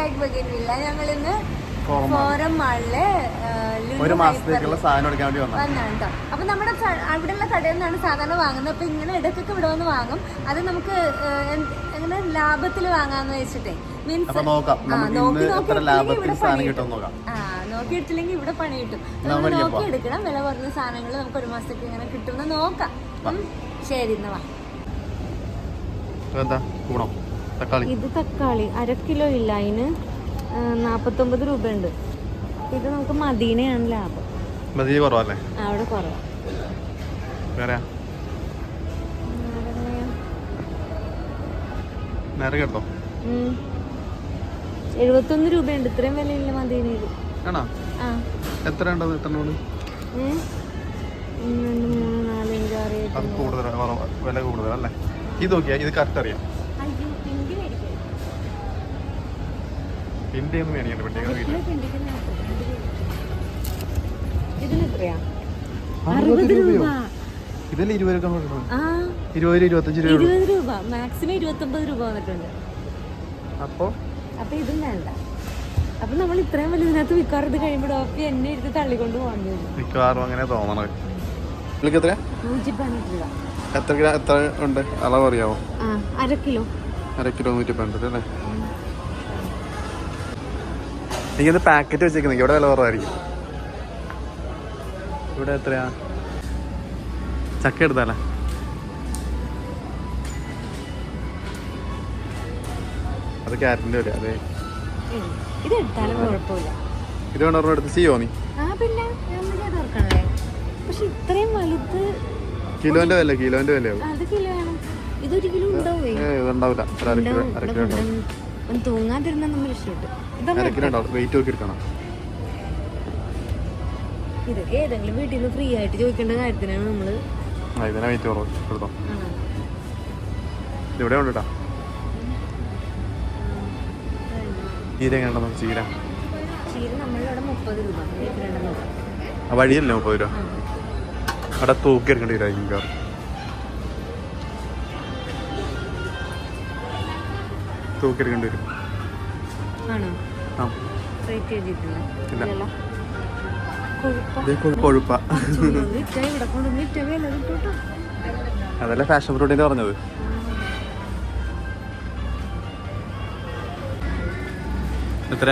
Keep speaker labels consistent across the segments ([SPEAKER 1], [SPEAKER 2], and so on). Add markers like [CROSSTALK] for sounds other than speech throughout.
[SPEAKER 1] Like ബഗൈൻവില്ല ഞങ്ങൾ ഇന്ന്
[SPEAKER 2] forum
[SPEAKER 1] forum മാളിൽ ആ, ലുലു
[SPEAKER 2] ഒരു
[SPEAKER 1] ഹൈപ്പറിൽ
[SPEAKER 2] മാസത്തേക്കുള്ള സാധനം എടുക്കാൻ വേണ്ടി വന്നു
[SPEAKER 1] വന്നാണ് കേട്ടോ അപ്പൊ നമ്മുടെ അവിടെ അവിടെയുള്ള കടയിൽ നിന്നാണ് സാധാരണ വാങ്ങുന്നത്. അപ്പൊ ഇങ്ങനെ ഇടയ്ക്കൊക്കെ ഇവിടെ വന്ന് വാങ്ങും. അത് നമുക്ക് എങ്ങനെ ലാഭത്തിൽ വാങ്ങാന്ന് വെച്ചിട്ടേ. മീൻസ്
[SPEAKER 2] നോക്കിയിട്ടില്ലെങ്കിൽ നോക്കാം.
[SPEAKER 1] ഇവിടെ പണി
[SPEAKER 2] കിട്ടും.
[SPEAKER 1] നമ്മൾ നോക്കി എടുക്കണം. വില കുറഞ്ഞ സാധനങ്ങൾ നമുക്ക് ഒരു മാസത്തേക്ക് ഇങ്ങനെ കിട്ടുമെന്ന് നോക്കാം. ശരി എന്നാ വാ.
[SPEAKER 2] എന്താ കൂണോ തക്കാളി.
[SPEAKER 1] ഇത് തക്കാളി. അര കിലോ ഇല്ല. അതിന് രൂപ ഉണ്ട് ഇത് നമുക്ക് മദീനയാണ് ലാഭം.
[SPEAKER 2] മദീന കുറവല്ലേ?
[SPEAKER 1] അവിടെ കുറവാ.
[SPEAKER 2] വേറെ നേരെ കേട്ടോ.
[SPEAKER 1] എഴുപത്തൊന്ന് രൂപയുണ്ട്. ഇത്രയും വിലയില്ല മദീനയിൽ.
[SPEAKER 2] ആണോ? എത്ര ഉണ്ടത് എത്ര ഉണ്ട് അത് കൂടുതലാണ്. വില കൂടുതലല്ലേ? ഇത് നോക്കിയാ ഇത് കറക്റ്റ് അറിയാം. ഒന്നും മേടിക്കണ്ട വീട്ടിൽ
[SPEAKER 1] അറുപത് രൂപ.
[SPEAKER 2] ഇരുപത് രൂപ ഇരുപത് ഇരുപത്തഞ്ച് രൂപ.
[SPEAKER 1] ഇരുപത് രൂപ. മാക്സിമം ഇരുപത്തൊമ്പത് രൂപ വന്നിട്ടുണ്ട്.
[SPEAKER 2] അപ്പോ?
[SPEAKER 1] അപ്പൊ ഇതും വേണ്ട. അപ്പൊ നമ്മൾ ഇത്രയും വലിയ ഇതിനകത്ത് വിൽക്കാറ് ഇത് കഴിയുമ്പോൾ എന്നെ ഇരുന്ന് തള്ളിക്കൊണ്ട് പോകേണ്ടി വരും.
[SPEAKER 2] മിക്കവാറും അങ്ങനെ തോന്നണത് നിങ്ങൾക്ക് എത്ര
[SPEAKER 1] നൂറ്റി പതിനെട്ട് രൂപ.
[SPEAKER 2] എത്ര എത്ര ഉണ്ട്? അളവ് അറിയാവോ?
[SPEAKER 1] അര കിലോ.
[SPEAKER 2] അര കിലോ നൂറ്റി പന്ത്രണ്ട് അല്ലേ എനിക്കൊന്ന് പാക്കറ്റ് വെച്ചേക്കുന്നത് ഇവിടെ വില കുറവായിരിക്കും. ഇവിടെ എത്രയാ? ചക്ക എടുത്താലേ? അത് ക്യാരറ്റിന്റെ വില അതെ.
[SPEAKER 1] ഇത്
[SPEAKER 2] വേണ്ട എടുത്ത് ചെയ്യോ നീ? കിലോന്റെ വില കിലോന്റെ വിലയാവും. ഇതുണ്ടാവില്ല. അര കിലോ അര കിലോ ഉണ്ടാവും.
[SPEAKER 1] ഒന്ന് തൂങ്ങാതിരുന്ന നമ്മൾ രക്ഷപ്പെട്ടു. ഇതൊക്കെ ഏതെങ്കിലും വീട്ടിൽ നിന്ന് ഫ്രീ ആയിട്ട് ചോദിക്കേണ്ട കാര്യത്തിനാണ് നമ്മൾ.
[SPEAKER 2] ഇവിടെ ഉണ്ട് ചീര. ചീര
[SPEAKER 1] നമ്മളിവിടെ മുപ്പത് രൂപ.
[SPEAKER 2] വഴിയല്ലേ മുപ്പത് രൂപ? അവിടെ തൂക്കി എടുക്കേണ്ടി വരും
[SPEAKER 1] വില വരും.
[SPEAKER 2] അതല്ല ഫാഷൻ ഫ്രൂട്ടിന്റെ പറഞ്ഞത്.
[SPEAKER 1] എത്ര.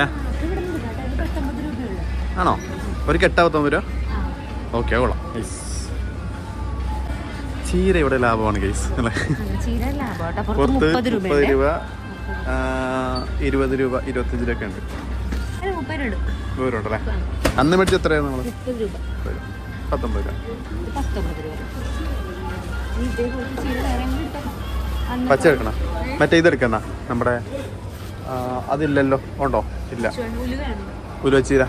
[SPEAKER 2] ആണോ? ഒരു കെട്ടാവത്തൊമ്പത് രൂപ?
[SPEAKER 1] ആ.
[SPEAKER 2] ഓക്കെ കൊള്ളാം. ചീര ഇവിടെ ലാഭമാണ് കേസ് അല്ലേ.
[SPEAKER 1] പുറത്ത് മുപ്പത്
[SPEAKER 2] രൂപ. ഇരുപത് രൂപ ഇരുപത്തഞ്ച് രൂപ ഉണ്ട്.
[SPEAKER 1] അല്ല, മുപ്പത് രൂപ.
[SPEAKER 2] ദൂരമുണ്ടല്ലേ അന്ന് മേടിച്ച് എത്രയാണ് നമ്മൾ? പത്തൊമ്പത് രൂപ. പച്ച എടുക്കണം? മറ്റേ ഇതെടുക്കണ നമ്മുടെ അതില്ലല്ലോ. ഉണ്ടോ? ഇല്ല. ഉലുവച്ചീര.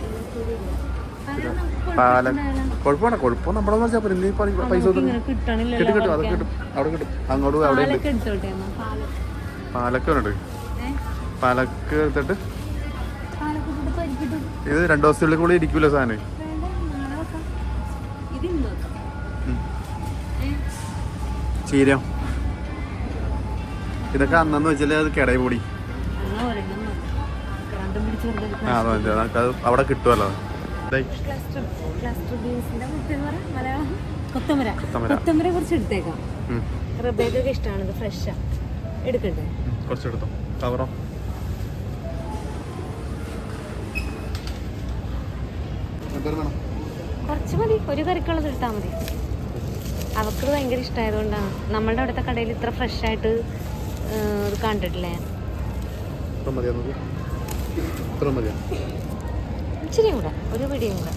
[SPEAKER 2] പാല. കുഴപ്പമാണ് കുഴപ്പം നമ്മുടെ വെച്ചാൽ പൈസ കിട്ടും കിട്ടും.
[SPEAKER 1] അതൊക്കെ.
[SPEAKER 2] കിട്ടും. അവിടെ കിട്ടും. അങ്ങോട്ട് അവിടെ
[SPEAKER 1] പാലൊക്കെ പാൽ
[SPEAKER 2] പാലക്ക ഉണ്ട്? പാലക്ക് എടുത്തിട്ട്? ഇത് രണ്ടു ദിവസത്തിനുള്ളിൽ കൂടി ഇരിക്കൂല സാധനം? ചീര. ഇതൊക്കെ അന്നെന്ന് വെച്ചാൽ അത് കിടയി പൊടി. ആ അത് മതി. അത് അവിടെ കിട്ടുമല്ലോ
[SPEAKER 1] കൊത്തമര
[SPEAKER 2] കൊത്തമര.
[SPEAKER 1] കുറച്ച് എടുത്തേക്കാം.
[SPEAKER 2] ഉം.
[SPEAKER 1] റബേക്കൊക്കെ ഇഷ്ടമാണ് ഇത് ഫ്രഷാ. എടുക്കട്ടെ.
[SPEAKER 2] കുറച്ചെടുത്തോ കവറോ
[SPEAKER 1] കുറച്ച് മതി. ഒരു കറിക്കുള്ളത് എടുത്താൽ മതി. അവർക്ക് ഭയങ്കര ഇഷ്ടമായതുകൊണ്ടാണ് നമ്മളുടെ അവിടുത്തെ കടയിൽ ഇത്ര ഫ്രഷ് ആയിട്ട് ഇത് കണ്ടിട്ടില്ലേ? ഇച്ചിരി കൂടെ. ഒരു പിടിയും കൂടെ.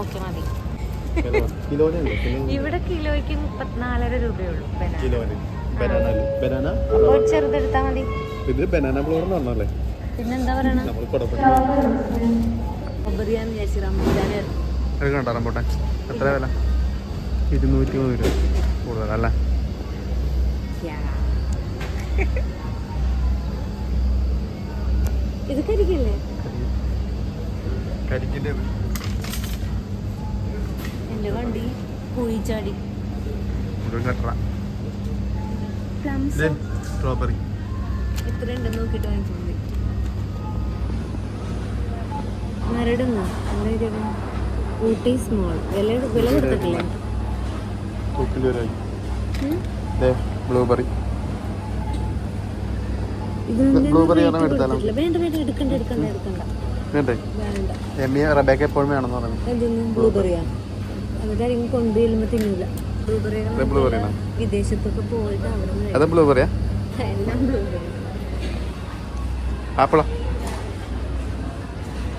[SPEAKER 1] ഓക്കെ മതി. ഇവിടെ കിലോയ്ക്ക് മുപ്പത്തിനാലര രൂപയുള്ളൂ ബനാന. ചെറുതെടുത്താൽ മതി.
[SPEAKER 2] ഇത് ബനാന ഫ്ലോർ എന്ന് പറഞ്ഞല്ലേ
[SPEAKER 1] പിന്നെന്താ പറയണ?
[SPEAKER 2] എത്ര വില? ഇരുന്നൂറ്റി മൂന്ന് രൂപ. കൂടുതലല്ലേ
[SPEAKER 1] ഇത് കരിക്കല്ലേ?
[SPEAKER 2] കരിക്കിന്റെ
[SPEAKER 1] എന്റെ വണ്ടി
[SPEAKER 2] മുഴുവൻ കട്ടറ. സ്ട്രോബെറി
[SPEAKER 1] എത്ര ഉണ്ടെന്ന് നോക്കിയിട്ട് വാങ്ങിച്ചാൽ മരടുന്നോ. എന്താ ഇത്? ഊട്ടി സ്മോൾ വില കൊടുത്തിട്ടില്ലേ?
[SPEAKER 2] ബ്ലൂബെറി.
[SPEAKER 1] വേണ്ട വേണ്ട എടുക്കണ്ട എടുക്കണ്ട എടുക്കണ്ട? വിദേശത്തൊക്കെ പോയിട്ട് അവിടെ
[SPEAKER 2] ബ്ലൂബെറിയാ
[SPEAKER 1] എല്ലാം
[SPEAKER 2] ആപ്പിളോ?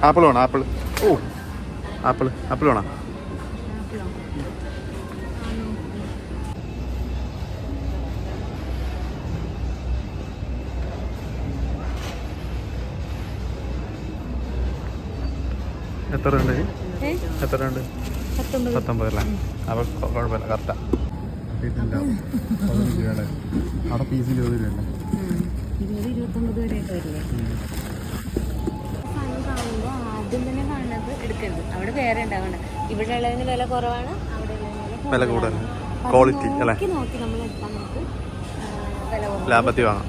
[SPEAKER 2] ആപ്പിൾ വേണോ? ആപ്പിൾ. ഓ ആപ്പിൾ. ആപ്പിൾ വേണോ? എത്ര ഉണ്ട്? എത്ര ഉണ്ട്?
[SPEAKER 1] പത്തൊമ്പത്
[SPEAKER 2] അല്ലേ? അപ്പോൾ കുഴപ്പമില്ല കറക്റ്റാ. അവിടെ പീസിന് ഇരുപത്
[SPEAKER 1] ഉം. ഇരുപത് ഇരുപത്തൊമ്പത് വരെയൊക്കെ വരില്ലേ? ആദ്യം തന്നെ കാണുന്നത് എടുക്കരുത്. അവിടെ വേറെ ഉണ്ടാവണ്ട ഇവിടെ ഉള്ളതിന് വില കുറവാണ് അവിടെ
[SPEAKER 2] വില കൂടുതലാണ്. ക്വാളിറ്റി അല്ലേ?
[SPEAKER 1] നോക്കി നമ്മൾ എടുക്കാൻ നമുക്ക് വില
[SPEAKER 2] ലാഭത്തിൽ വാങ്ങാം.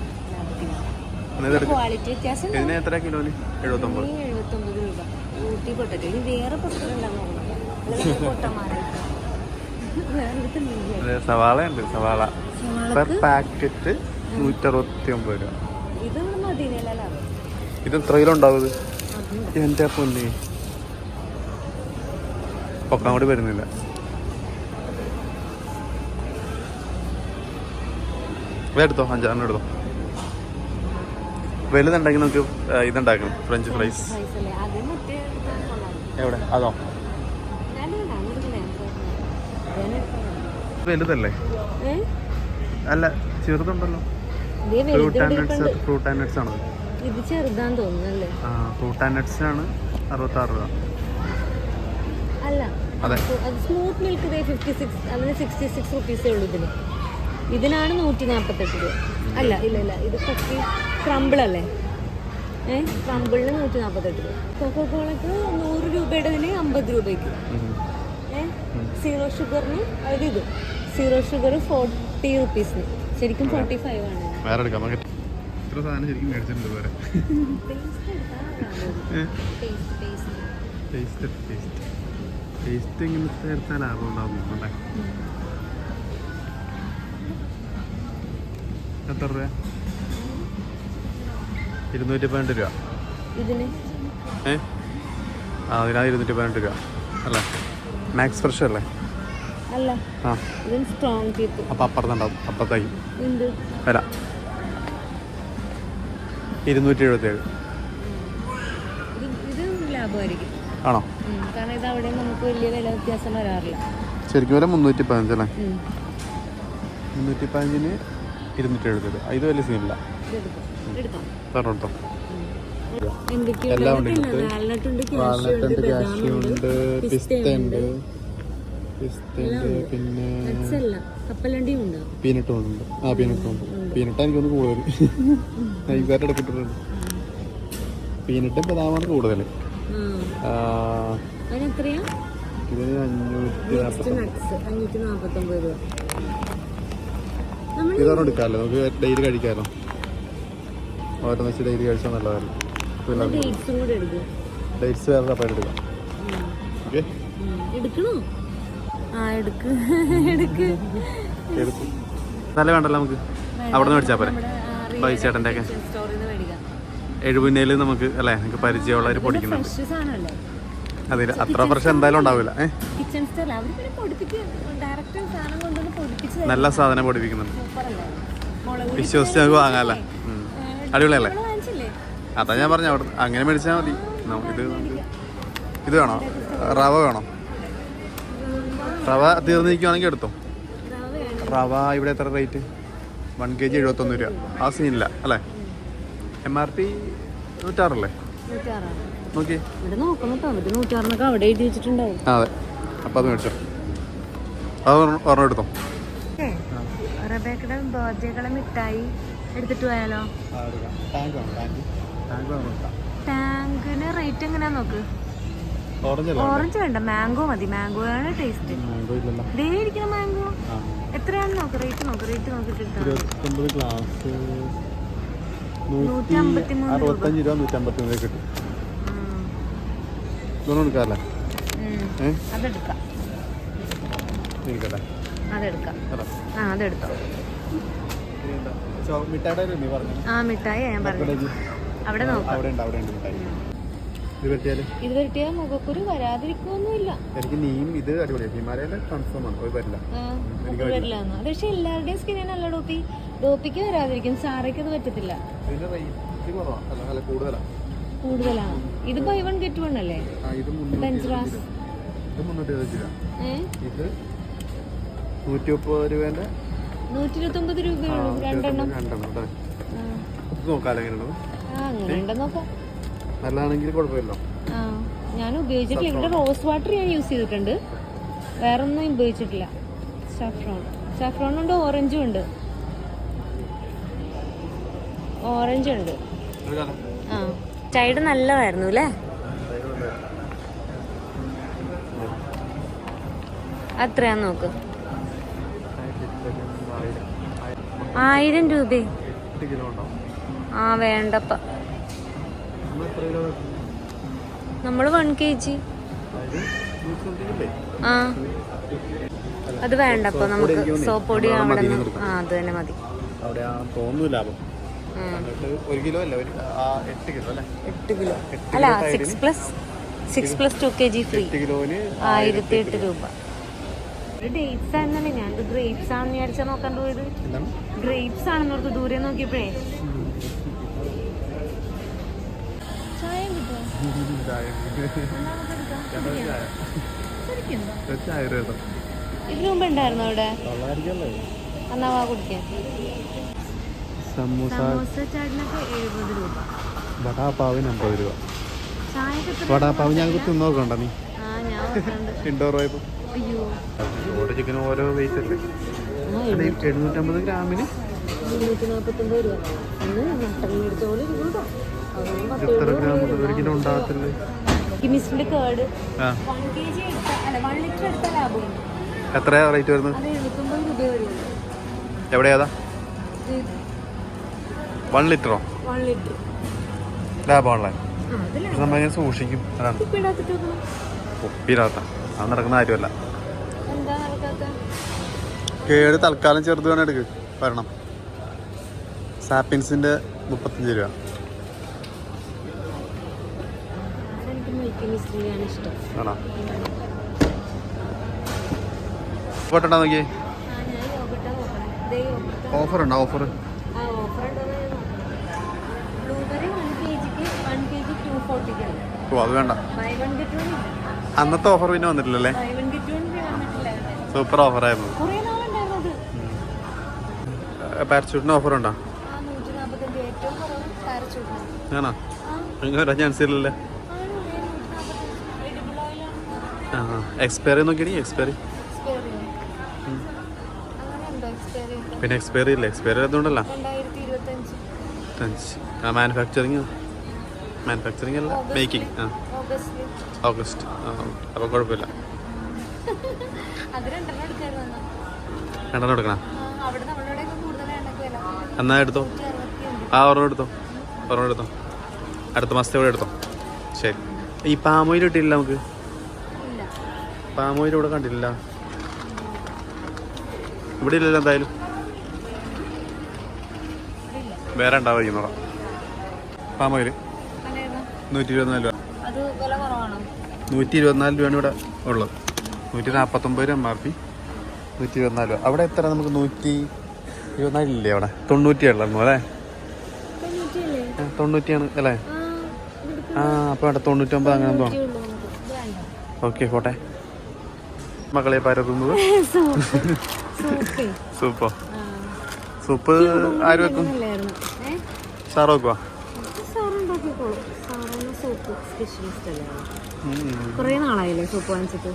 [SPEAKER 1] ക്വാളിറ്റി വ്യത്യാസം ഉണ്ടാവും.
[SPEAKER 2] ഇതിന് എത്ര കിലോന് എഴുപത്തൊമ്പത്.
[SPEAKER 1] രൂപ. ഊട്ടി പൊട്ടറ്റോ? ഇനി വേറെ
[SPEAKER 2] സവാള ഉണ്ട് സവാള. പെർ പാക്കറ്റ് നൂറ്ററുപത്തി ഒമ്പത് രൂപ.
[SPEAKER 1] ഇത് ഇവിടെ
[SPEAKER 2] ഇത് എത്ര കിലോ ഉണ്ടാവും എന്റെ പൊന്നി. പൊക്കാൻ കൂടി വരുന്നില്ല. എടുത്തോ അഞ്ചാറിന് എടുത്തോ. വലുതുണ്ടെങ്കിൽ നമുക്ക് ഇതുണ്ടാക്കണം ഫ്രഞ്ച് ഫ്രൈസ്. എവിടെ? അതോ? വലുതല്ലേ? അല്ല ചെറുതുണ്ടല്ലോ. Fruit and nuts fruit and nuts ആണ്?
[SPEAKER 1] ഇത് ചെറുതാന്ന് തോന്നുന്നല്ലേ?
[SPEAKER 2] ഫ്രൂട്ട് ആൻഡ് അറുപത്താറ് രൂപ.
[SPEAKER 1] അല്ല
[SPEAKER 2] അതെ.
[SPEAKER 1] അത് സ്മൂത്ത് മിൽക്ക് ദേ ഫിഫ്റ്റി സിക്സ് അതിന് സിക്സ്റ്റി സിക്സ് റുപ്പീസേ ഉള്ളൂ ഇതിന്. ഇതിനാണ് നൂറ്റി നാൽപ്പത്തെട്ട് രൂപ. അല്ല ഇല്ല ഇല്ല ഇത് കുക്കി ക്രമ്പിൾ അല്ലേ? ഏഹ് ക്രമ്പിളിന് നൂറ്റി നാൽപ്പത്തെട്ട് രൂപ. കൊക്കോ കോളക്ക് നൂറ് രൂപയുടേതിന് അമ്പത് രൂപയ്ക്ക്. ഏഹ് സീറോ ഷുഗറിന് അതായത് ഇത്. സീറോ ഷുഗർ ഫോർട്ടി റുപ്പീസിന് ശരിക്കും ഫോർട്ടി ഫൈവ് ആണ്.
[SPEAKER 2] വേറെ എടുക്കാം ഇത്ര സാധനം ശരിക്കും മേടിച്ചിട്ടുണ്ട് വേറെ
[SPEAKER 1] ടേസ്റ്റ് ടേസ്റ്റ്
[SPEAKER 2] ടേസ്റ്റ് ഇങ്ങനെ ചേർത്താൽ ലാഭം ഉണ്ടാവും നോക്കണ്ടേ എത്ര രൂപ ഇരുന്നൂറ്റി പതിനെട്ട് രൂപ. ഏ? ആ അതിനാ ഇരുന്നൂറ്റി പതിനെട്ട് രൂപ. അല്ലേ? മാക്സ് ഫ്രഷ് അല്ലേ?
[SPEAKER 1] അല്ല.
[SPEAKER 2] ആ.
[SPEAKER 1] സ്ട്രോങ്
[SPEAKER 2] അപ്പം അപ്പുറത്തുണ്ടാവും. അപ്പുറത്തായി. വരാം. ഇരുന്നൂറ്റി എഴുപത്തേഴ്
[SPEAKER 1] ഇത് ഇത് ലാഭമായിരിക്കും.
[SPEAKER 2] ആണോ?
[SPEAKER 1] കാരണം ഇത് അവിടെ നമുക്ക് വലിയ വില വ്യത്യാസം വരാറില്ല.
[SPEAKER 2] ശരിക്കും വരെ മുന്നൂറ്റി
[SPEAKER 1] പതിനഞ്ചല്ലേ
[SPEAKER 2] മുന്നൂറ്റി പതിനഞ്ചിന് ഇരുന്നൂറ്റി എഴുപത്തേഴ് ഇത് വലിയ സീനില്ല. പറഞ്ഞോ എല്ലാം ഉണ്ട്
[SPEAKER 1] കാഷ്യൂ ഉണ്ട്
[SPEAKER 2] പിസ്ത ഉണ്ട് പിസ്ത ഉണ്ട്. പിന്നെ പീനട്ടും ഉണ്ട്. ആ പീനട്ടും ഉണ്ട്. പീനട്ട് എനിക്കൊന്ന് കൂടുതൽ. നൈസായിട്ട് എടുത്തിട്ടുണ്ട്. പീനട്ടും ബദാമാണ് കൂടുതൽ. ഇതിന് അഞ്ഞൂറ്റി
[SPEAKER 1] നാൽപ്പത്തൊമ്പത്
[SPEAKER 2] എടുക്കാമല്ലോ. നമുക്ക് ഡെയിലി കഴിക്കാമല്ലോ. ഓരോ വെച്ച് ഡെയിലി കഴിച്ചാൽ നല്ലതല്ലേ
[SPEAKER 1] ഡേറ്റ്സും
[SPEAKER 2] വേറെ അപ്പം എടുക്കാം.
[SPEAKER 1] ഉം.
[SPEAKER 2] ഓക്കെ.
[SPEAKER 1] എടുക്കണോ? ആ എടുക്ക്. [LAUGHS] എടുക്ക്.
[SPEAKER 2] എടുക്കും. നല്ല വേണ്ടല്ലോ നമുക്ക്. അവിടെ നിന്ന് മേടിച്ചാൽ പോരെ ബൈ ചേട്ടന്റെ ഒക്കെ എഴുപതിനേൽ നമുക്ക് അല്ലേ? നിങ്ങൾക്ക് പരിചയമുള്ളവർ പൊടിക്കുന്നുണ്ട് അതെ അത്ര ഫ്രഷ് എന്തായാലും ഉണ്ടാവില്ല. നല്ല സാധനം പൊടിപ്പിക്കുന്നുണ്ട്. വിശ്വസിച്ച് നമുക്ക് വാങ്ങാമല്ലേ അടിപൊളിയല്ലേ? അതാ ഞാൻ പറഞ്ഞു അവിടെ അങ്ങനെ മേടിച്ചാൽ മതി. ഇത് ഇത് വേണോ? റവ വേണോ? റവ തീർന്നിരിക്കുവാണെങ്കിൽ എടുത്തോ?
[SPEAKER 1] റവ
[SPEAKER 2] ഇവിടെ എത്ര റേറ്റ്? വൺ കെ ജി എഴുപത്തൊന്ന് രൂപ. ആ സീനില്ല അല്ലേ? എം ആർ പി നൂറ്റാറല്ലേ? നോക്കി. അതെ. അപ്പം അത് മേടിച്ചോ. അത് ഓർമ്മ എടുത്തോ.
[SPEAKER 1] മിഠായി എടുത്തിട്ട് പോയാലോ? ടാങ്കിന് റേറ്റ് എങ്ങനെയാ നോക്ക്?
[SPEAKER 2] ഓറഞ്ച്
[SPEAKER 1] വേണ്ട മാംഗോ മതി. മാംഗോ ആണ് ടേസ്റ്റ്
[SPEAKER 2] മാംഗോ
[SPEAKER 1] എത്രയാണ് നോക്ക് റേറ്റ് നോക്ക് റേറ്റ് നോക്കിട്ട് എടുത്താ മതി.
[SPEAKER 2] ഇരുപത്തൊമ്പത് ഗ്ലാസ്.
[SPEAKER 1] നൂറ്റി.
[SPEAKER 2] അറുപത്തഞ്ച് രൂപ നൂറ്റമ്പത്തി മൂന്ന് കിട്ടും. ഇതൊന്നും. ഏഹ്
[SPEAKER 1] അതെടുക്കാം. അതെടുക്കാം. ആ അതെടുത്തോ. മിഠായി ഞാൻ പറഞ്ഞു. അവിടെ നോക്കാം.
[SPEAKER 2] അവിടെ ഉണ്ട് അവിടെ ഉണ്ട് മിഠായി. ഇത് പറ്റിയാൽ
[SPEAKER 1] ഇത് വരട്ടിയ മുഖക്കുരു വരാതിരിക്കൊന്നുമില്ല
[SPEAKER 2] എനിക്ക് നീയും ഇത് അടിപൊളിയാണ് ഹിമാലയയിലെ കൺഫേം ആണ്. വരില്ല.
[SPEAKER 1] വരില്ല. അത് പക്ഷെ എല്ലാവരുടെയും സ്കിന്നിനല്ല ഡോപ്പി ഡോപ്പിക്ക് വരാതിരിക്കും. സാറയ്ക്ക് അത് പറ്റത്തില്ല.
[SPEAKER 2] അല്ല അല്ല കൂടുതലാണ്
[SPEAKER 1] ഇത് ബൈ വൺ ഗെറ്റ് വൺ അല്ലേ?
[SPEAKER 2] ആ ഇത് നൂറ്റി മുപ്പത് രൂപേന്റെ?
[SPEAKER 1] നൂറ്റി ഇരുപത്തൊമ്പത്
[SPEAKER 2] ആ,
[SPEAKER 1] രൂപയുള്ളൂ. രണ്ടെണ്ണം.
[SPEAKER 2] രണ്ടെണ്ണം. അല്ലേ നോക്കാലോ എങ്ങനെയുള്ളത്?
[SPEAKER 1] ആ അങ്ങനെ നോക്കാം.
[SPEAKER 2] നല്ലതാണെങ്കിൽ
[SPEAKER 1] കുഴപ്പമില്ല. ഞാൻ ഉപയോഗിച്ചിട്ടില്ല. ഇവിടെ റോസ് വാട്ടർ ഞാൻ യൂസ് ചെയ്തിട്ടുണ്ട്. വേറെ ഒന്നും ഉപയോഗിച്ചിട്ടില്ല. സഫ്രോൺ സാഫ്രോൺ ഉണ്ട് ഓറഞ്ചും ഉണ്ട്. ഓറഞ്ച് ഉണ്ട്. ആ ടൈഡ് നല്ലതായിരുന്നു അല്ലേ? അത്രയാ നോക്ക്. ആയിരം രൂപ. ആ വേണ്ടപ്പ.
[SPEAKER 2] നമ്മൾ
[SPEAKER 1] വൺ കെ ജി ആ. അത് വേണ്ട അപ്പൊ നമുക്ക് സോപ്പ് പൊടി
[SPEAKER 2] അവിടെ.
[SPEAKER 1] ആ അത് തന്നെ മതി.
[SPEAKER 2] അല്ല
[SPEAKER 1] six plus six plus two K G free ആയിരത്തി എട്ട് രൂപ. ഡേറ്റ്സ് ആയിരുന്നല്ലേ ഞാൻ ഗ്രേപ്സ് ആണെന്ന് വിചാരിച്ചാ നോക്കാൻ പോയത് ഗ്രേപ്സ് ആണെന്നോർത്ത് ദൂരെ നോക്കിയപ്പോഴേ ചായ കിട്ടുമോ
[SPEAKER 2] ചായ
[SPEAKER 1] എന്നാ നമുക്ക് എടുക്കാം? ശരിക്കും?
[SPEAKER 2] ചായ കേട്ടോ
[SPEAKER 1] ഇതിനു മുമ്പ് ഉണ്ടായിരുന്നോ അവിടെ?
[SPEAKER 2] തൊള്ളായിരിക്കല്ലേ
[SPEAKER 1] എന്നാ വാ കുടിക്കാൻ.
[SPEAKER 2] സമൂസ
[SPEAKER 1] സമോസ ചാടിനൊക്കെ എഴുപത് രൂപ.
[SPEAKER 2] വടാപ്പാവിന് അമ്പത് രൂപ. വടാപ്പാവ് ഞാൻ തിന്നു നോക്കണ്ട നീ.
[SPEAKER 1] ആ ഞാൻ ഓർക്കുന്നുണ്ട്
[SPEAKER 2] ഇൻഡോർ
[SPEAKER 1] അയ്യോ.
[SPEAKER 2] ഓരോ ചിക്കനും ഓരോ വെയിറ്റ് അല്ലേ? എഴുന്നൂറ്റമ്പത് ഗ്രാമിന്?
[SPEAKER 1] മുന്നൂറ്റി നാൽപ്പത്തൊമ്പത് രൂപ.
[SPEAKER 2] എത്ര ഗ്രാം? ഒരു കിലോ ഉണ്ടാകത്തില്ലേ
[SPEAKER 1] കിമിസ്റ്റിന്റെ കേട്
[SPEAKER 2] എത്രയാ റേറ്റ് വരുന്നത്? എവിടെയാതാ? വൺ ലിറ്ററോ ലാഭമുള്ള നമ്മളിങ്ങനെ സൂക്ഷിക്കും? അതാണ്. ഒപ്പിരാത്ത അത് നടക്കുന്ന കാര്യമല്ല. കേട് തൽക്കാലം ചെറുത് വേണം എടുക്ക്. വരണം. സാപ്പിൻസിന്റെ മുപ്പത്തഞ്ച് രൂപ.
[SPEAKER 1] ജിക്ക്
[SPEAKER 2] ഓഫർ
[SPEAKER 1] കെ ഓഫർ
[SPEAKER 2] ഓ അത് വേണ്ട. അന്നത്തെ ഓഫർ പിന്നെ വന്നിട്ടില്ലല്ലേ? സൂപ്പർ
[SPEAKER 1] ഓഫർ ആയിരുന്നു
[SPEAKER 2] പാരച്ചൂട്ടിന് ഓഫർ ഉണ്ടോ ആണോ? അങ്ങനെ വരാൻ ചാൻസ് ഇല്ലല്ലേ
[SPEAKER 1] ആണ് നൂറ്റി നാൽപ്പത്തഞ്ച് എഡിബിൾ ഓയിലാണ്
[SPEAKER 2] ആ എക്സ്പയറി നോക്കിയാണി എക്സ്പയറി പിന്നെ എക്സ്പയറി ഇല്ല എക്സ്പയറി അതുകൊണ്ടല്ല ആ മാനുഫാക്ചറിങ് മാനുഫാക്ചറിങ് അല്ല? മേക്കിംഗ് ആ. ഓഗസ്റ്റ് അപ്പോൾ കുഴപ്പമില്ല. [LAUGHS]
[SPEAKER 1] രണ്ടെണ്ണം
[SPEAKER 2] എടുക്കണം? എന്നാ എടുത്തോ? ആ ഒരെണ്ണം എടുത്തോ? ഒരെണ്ണം എടുത്തോ? അടുത്ത മാസത്തെ ഇവിടെ എടുത്തോ? ശരി. ഈ പാമോയിൽ ഇട്ടില്ല നമുക്ക്? പാമോയിൽ ഇവിടെ കണ്ടില്ല ഇവിടെ ഇല്ലല്ലോ എന്തായാലും. വേറെ നോക്കാം പാമോയിൽ നൂറ്റി ഇരുപത്തിനാല് രൂപ. നൂറ്റി ഇരുപത്തിനാല് രൂപയാണ് ഇവിടെ ഉള്ളത്. നൂറ്റി നാൽപ്പത്തൊമ്പത് രൂപ എം ആർ പി. നൂറ്റി ഇരുപത്തിനാല് രൂപ. അവിടെ എത്ര നമുക്ക് നൂറ്റി ഇരുപത്തിനാലില്ലേ അവിടെ? തൊണ്ണൂറ്റി ഉള്ളു അല്ലേ? തൊണ്ണൂറ്റിയാണ് അല്ലേ?
[SPEAKER 1] ആ
[SPEAKER 2] അപ്പോൾ അവിടെ തൊണ്ണൂറ്റൊമ്പത് അങ്ങനെ
[SPEAKER 1] വേണ്ട.
[SPEAKER 2] ഓക്കെ പോട്ടെ. മക്കളെ പരതുന്നത്
[SPEAKER 1] സൂപ്പ്. സൂപ്പേ?
[SPEAKER 2] ആര് വെക്കും? സാറ് വെക്കുവാ?
[SPEAKER 1] കുറേ നാളായില്ലേ സൂപ്പ് വാങ്ങിച്ചിട്ട്?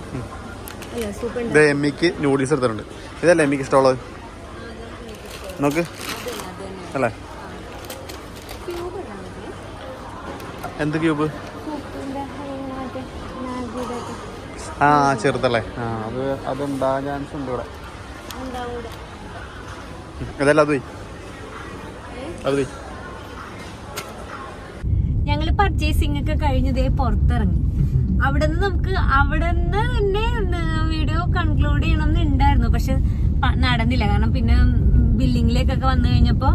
[SPEAKER 2] ഇത് എമ്മിക്ക് നൂഡിൽസ് എടുത്തിട്ടുണ്ട്. ഇതല്ലേ എമ്മിക്ക് ഇഷ്ടമുള്ളത്? നോക്ക്. അല്ലേ? എന്ത് ക്യൂബ്
[SPEAKER 1] സൂപ്പിന്റെ മറ്റേ മാഗിയുടെ ഒക്കെ
[SPEAKER 2] ആ ചെറുതല്ലേ. ആ. അത് അതുണ്ടാകാൻ ചാൻസ് ഉണ്ട് ഇവിടെ.
[SPEAKER 1] അതല്ല
[SPEAKER 2] ഇതല്ല അത് പോയി.
[SPEAKER 1] പർച്ചേസിംഗ് ഒക്കെ കഴിഞ്ഞതേ പുറത്തിറങ്ങി. അവിടെ നിന്ന് നമുക്ക് അവിടെ നിന്ന് തന്നെ വീഡിയോ കൺക്ലൂഡ് ചെയ്യണം എന്നുണ്ടായിരുന്നു പക്ഷെ നടന്നില്ല. കാരണം പിന്നെ ബില്ലിങ്ങിലേക്കൊക്കെ വന്നു കഴിഞ്ഞപ്പോ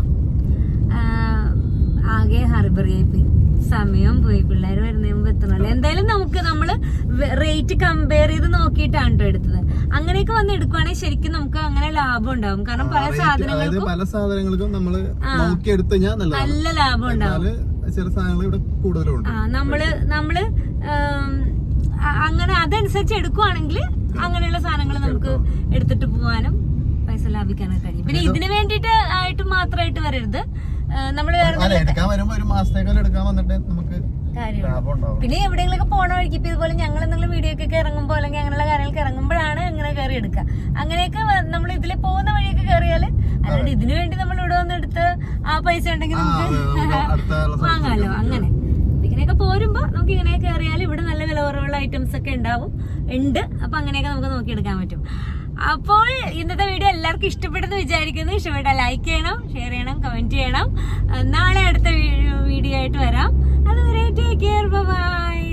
[SPEAKER 1] ആകെ ഹർബറിയായി പോയി. സമയം പോയി. പിള്ളേർ വരുന്നതിന് മുമ്പ് എത്തണല്ലോ എന്തായാലും നമുക്ക് നമ്മൾ റേറ്റ് കമ്പയർ ചെയ്ത് നോക്കിയിട്ടാണ് കേട്ടോ എടുത്തത്. അങ്ങനെയൊക്കെ വന്ന് എടുക്കുവാണെങ്കിൽ ശരിക്കും നമുക്ക് അങ്ങനെ ലാഭം ഉണ്ടാവും. കാരണം പല സാധനങ്ങൾക്കും
[SPEAKER 3] പല സാധനങ്ങൾക്കും നമ്മൾ നോക്കിയെടുത്ത്
[SPEAKER 1] നല്ല ലാഭം ഉണ്ടാവും.
[SPEAKER 3] എന്നാൽ ചില സാധനങ്ങൾ ഇവിടെ കൂടുതലുണ്ട്.
[SPEAKER 1] നമ്മൾ നമ്മൾ അങ്ങനെ അതനുസരിച്ച് എടുക്കുവാണെങ്കിൽ അങ്ങനെയുള്ള സാധനങ്ങൾ നമുക്ക് എടുത്തിട്ട് പോവാനും പൈസ ലാഭിക്കാനൊക്കെ കഴിയും. പിന്നെ ഇതിനു വേണ്ടിയിട്ട് ആയിട്ട് മാത്രമായിട്ട് വരരുത്. നമ്മൾ വേറെ
[SPEAKER 3] എടുക്കാൻ വരുമ്പോ ഒരു മാസത്തേക്കാൾ എടുക്കാൻ വന്നിട്ട് നമുക്ക്
[SPEAKER 1] പിന്നെ എവിടെയെങ്കിലൊക്കെ പോണ വഴിക്ക് ഇപ്പൊ ഇതുപോലെ ഞങ്ങൾ എന്തെങ്കിലും വീഡിയോ ഒക്കെ ഇറങ്ങുമ്പോൾ അല്ലെങ്കിൽ അങ്ങനെയുള്ള കാര്യങ്ങൾക്ക് ഇറങ്ങുമ്പോഴാണ് ഇങ്ങനെ കയറി എടുക്കുക അങ്ങനെയൊക്കെ നമ്മൾ ഇതിൽ പോകുന്ന വഴിയൊക്കെ കയറിയാൽ അല്ലാണ്ട് ഇതിനു വേണ്ടി നമ്മൾ ഇവിടെ വന്ന് എടുത്ത് ആ പൈസ ഉണ്ടെങ്കിൽ നമുക്ക് [LAUGHS] വാങ്ങാലോ അങ്ങനെ. ഇങ്ങനെയൊക്കെ പോരുമ്പോ നമുക്ക് ഇങ്ങനെ കയറിയാൽ ഇവിടെ നല്ല വില കുറവുള്ള ഐറ്റംസ് ഒക്കെ ഉണ്ടാവും ഉണ്ട്. അപ്പൊ അങ്ങനെയൊക്കെ നമുക്ക് നോക്കിയെടുക്കാൻ പറ്റും. അപ്പോൾ ഇന്നത്തെ വീഡിയോ എല്ലാവർക്കും ഇഷ്ടപ്പെട്ടെന്ന് വിചാരിക്കുന്നു. ഇഷ്ടപ്പെട്ടാൽ ലൈക്ക് ചെയ്യണം ഷെയർ ചെയ്യണം കമന്റ് ചെയ്യണം. നാളെ അടുത്ത വീഡിയോ ആയിട്ട് വരാം. അതുവരെ ടേക്ക് കെയർ ബൈ